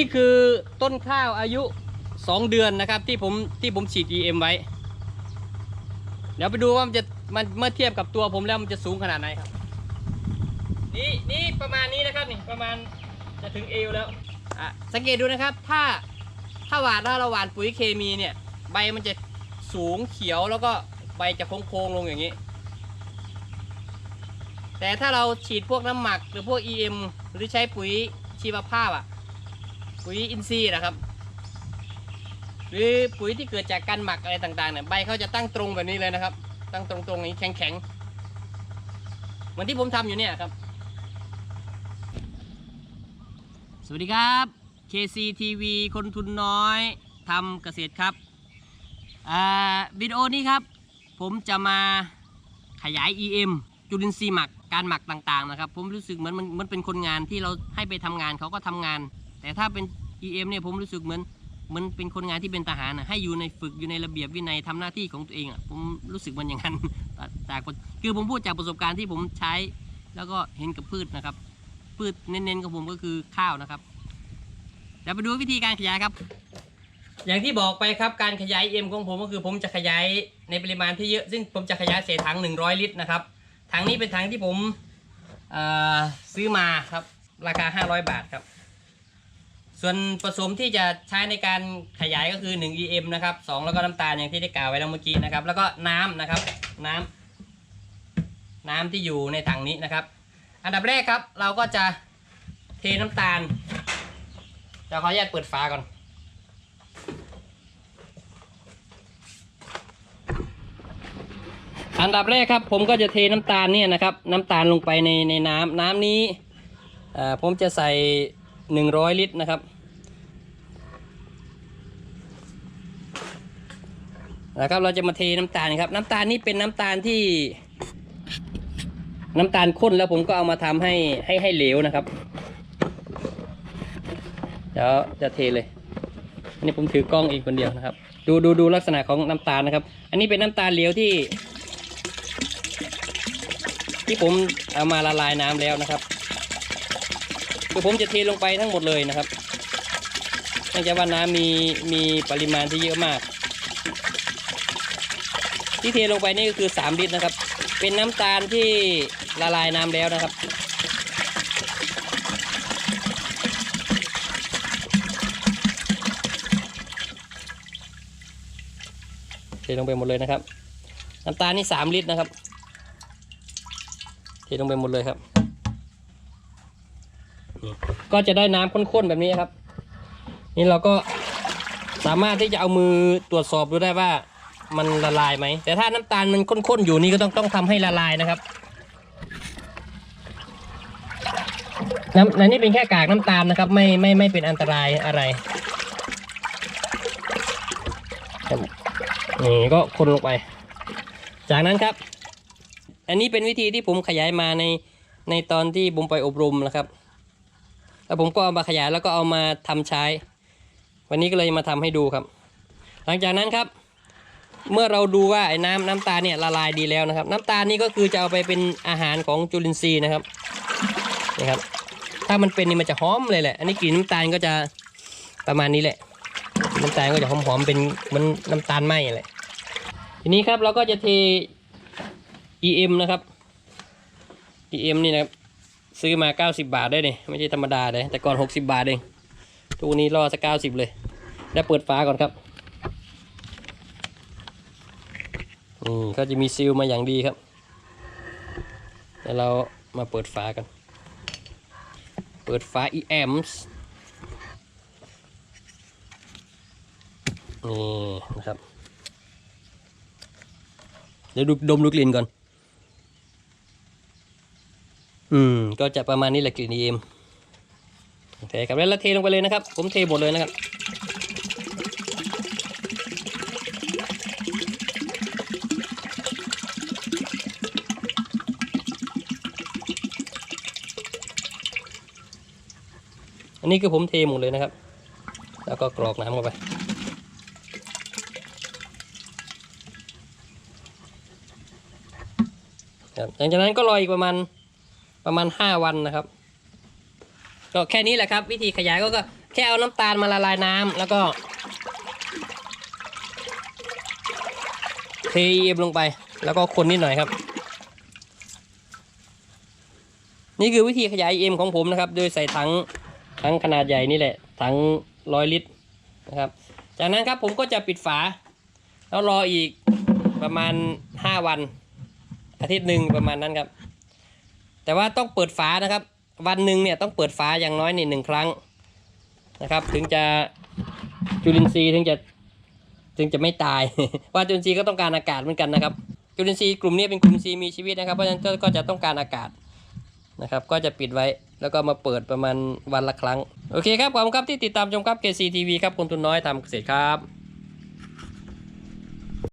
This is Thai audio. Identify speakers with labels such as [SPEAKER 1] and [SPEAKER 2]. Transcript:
[SPEAKER 1] นี่คือต้นข้าวอายุ 2 เดือนนะครับที่ผมที่ผมฉีด EM ไว้ เดี๋ยวไปดูว่ามันจะมันเมื่อเทียบกับตัวผมแล้วมันจะสูงขนาดไหนครับ นี่นี่ประมาณนี้นะครับนี่ประมาณจะถึงเอวแล้วอะสังเกตดูนะครับถ้าถ้าหวานถ้าเราหวานปุ๋ยเคมีเนี่ย ใบมันจะสูงเขียวแล้วก็ใบจะโค้งๆลงอย่างนี้ แต่ถ้าเราฉีดพวกน้ำหมักหรือพวก EM หรือใช้ปุ๋ยชีวภาพอะ ปุ๋ยอินทรีย์นะครับ หรือปุ๋ยที่เกิดจากการหมักอะไรต่างๆเนี่ยใบเขาจะตั้งตรงแบบนี้เลยนะครับ ตั้งตรงๆอย่างนี้แข็งๆเหมือนที่ผมทำอยู่เนี่ยครับ สวัสดีครับ KCTV คนทุนน้อยทำเกษตรครับวิดีโอนี้ครับ ผมจะมาขยาย EM จุลินทรีย์หมักการหมักต่างๆนะครับ ผมรู้สึกเหมือนมันมันเป็นคนงานที่เราให้ไปทำงานเขาก็ทำงาน แต่ถ้าเป็น EM เนี่ยผมรู้สึกเหมือนเหมันเป็นคนงานที่เป็นทหารนะให้อยู่ในฝึกอยู่ในระเบียบวินัยทำหน้าที่ของตัวเองอะผมรู้สึกมันอย่างนั้นจากคือผมพูดจากประสบการณ์ที่ผมใช้ แล้วก็เห็นกับพืชนะครับ พืชเน้นๆของผมก็คือข้าวนะครับเดี๋ยวไปดูวิธีการขยายครับ อย่างที่บอกไปครับการขยาย EM ของผมก็คือผมจะขยายในปริมาณที่เยอะ ซึ่งผมจะขยายเศษถัง 100 ลิตรนะครับถังนี้เป็นถังที่ผมซื้อมาครับราคา 500 บาทครับ ส่วนผสมที่จะใช้ในการขยายก็คือ 1 EM นะครับ2แล้วก็น้ำตาลอย่างที่ได้กล่าวไว้แล้วเมื่อกี้นะครับ แล้วก็น้ำนะครับน้ำน้ำที่อยู่ในถังนี้นะครับ อันดับแรกครับเราก็จะเทน้ำตาลเดี๋ยวขออนุญาตเปิดฝาก่อน อันดับแรกครับ ผมก็จะเทน้ำตาลเนี่ยนะครับ น้ำตาลลงไปในในน้ำน้ำนี้ผมจะใส่ 100 ลิตรนะครับ นะครับเราจะมาเทน้ำตาลครับ น้ำตาลนี่เป็นน้ำตาลที่ น้ำตาลข้นแล้วผมก็เอามาทำให้ให้ให้เหลวนะครับเดี๋ยวจะเทเลยอันนี้ผมถือกล้องเองคนเดียวนะครับ ดูดูดูลักษณะของน้ำตาลนะครับ อันนี้เป็นน้ำตาลเหลวที่ ที่ผมเอามาละลายน้ำแล้วนะครับ ผมจะเทลงไปทั้งหมดเลยนะครับเนื่องจากว่าน้ำมีมีปริมาณที่เยอะมาก ที่เทลงไปนี่ก็คือ 3 ลิตรนะครับ เป็นน้ำตาลที่ละลายน้ำแล้วนะครับเทลงไปหมดเลยนะครับ น้ำตาลนี่3ลิตรนะครับ เทลงไปหมดเลยครับ ก็จะได้น้ำข้นๆแบบนี้ครับ นี่เราก็สามารถที่จะเอามือตรวจสอบดูได้ว่ามันละลายไหม แต่ถ้าน้ำตาลมันข้นๆอยู่นี่ก็ต้องต้องทำให้ละลายนะครับน้ำนนี้เป็นแค่กากน้ำตาลนะครับ ไม่ไม่ไม่เป็นอันตรายอะไรนี่ก็คนลงไป จากนั้นครับ อันนี้เป็นวิธีที่ผมขยายมาในในตอนที่ผมไปอบรมนะครับ แล้วผมก็เอามาขยายแล้วก็เอามาทำใช้ วันนี้ก็เลยมาทำให้ดูครับ หลังจากนั้นครับ เมื่อเราดูว่าไอ้น้ำน้ำตาลเนี่ยละลายดีแล้วนะครับ น้ำตาลนี่ก็คือจะเอาไปเป็นอาหารของจุลินทรีย์นะครับนี่ครับ ถ้ามันเป็นนี่มันจะหอมเลยแหละ อันนี้กลิ่นน้ำตาลก็จะประมาณนี้แหละ น้ำตาลก็จะหอมๆเป็นมันน้ำตาลไหมแหละทีนี้ครับเราก็จะเท EM นะครับ EM นี่นะครับ ซื้อมา 90 บาทได้เนี่ยไม่ใช่ธรรมดาเลยแต่ก่อน 60 บาทเองทุกนี้รอสัก90 เลย แล้วเปิดฝาก่อนครับนี่ก็จะมีซีลมาอย่างดีครับเดี๋ยวเรามาเปิดฝากัน เปิดฝา EM นี่นะครับ เดี๋ยวดูดมดูกลิ่นก่อน อืม ก็จะประมาณนี้แหละกลิ่น EM โอเคครับแล้วเราเทลงไปเลยนะครับ ผมเทหมดเลยนะครับอันนี้คือผมเทหมดเลยนะครับ แล้วก็กรอกน้ำเข้าไป ครับหลังจากนั้นก็รออีกประมาณ ประมาณ 5 วันนะครับ ก็แค่นี้แหละครับ วิธีขยายก็ก็แค่เอาน้ำตาลมาละลายน้ำแล้วก็เทเอ็มลงไป แล้วก็คนนิดหน่อยครับ นี่คือวิธีขยาย EM ของผมนะครับ โดยใส่ถังถังขนาดใหญ่นี่แหละถังร้อยลิตรนะครับ จากนั้นครับผมก็จะปิดฝา แล้วรออีกประมาณ 5 วัน อาทิตย์หนึ่งประมาณนั้นครับ แต่ว่าต้องเปิดฝานะครับ วันหนึ่งเนี่ยต้องเปิดฝาอย่างน้อยนี่หนึ่งครั้งนะครับ ถึงจะจุลินทรีย์ถึงจะถึงจะไม่ตาย ว่าจุลินทรีย์ก็ต้องการอากาศเหมือนกันนะครับ จุลินทรีย์กลุ่มนี้เป็นกลุ่มซีมีชีวิตนะครับ เพราะฉะนั้นก็จะต้องการอากาศนะครับ ก็จะปิดไว้แล้วก็มาเปิดประมาณวันละครั้ง โอเคครับขอบคุณครับที่ติดตามชมครับ KCTV ครับคนทุนน้อยทำเกษตรครับ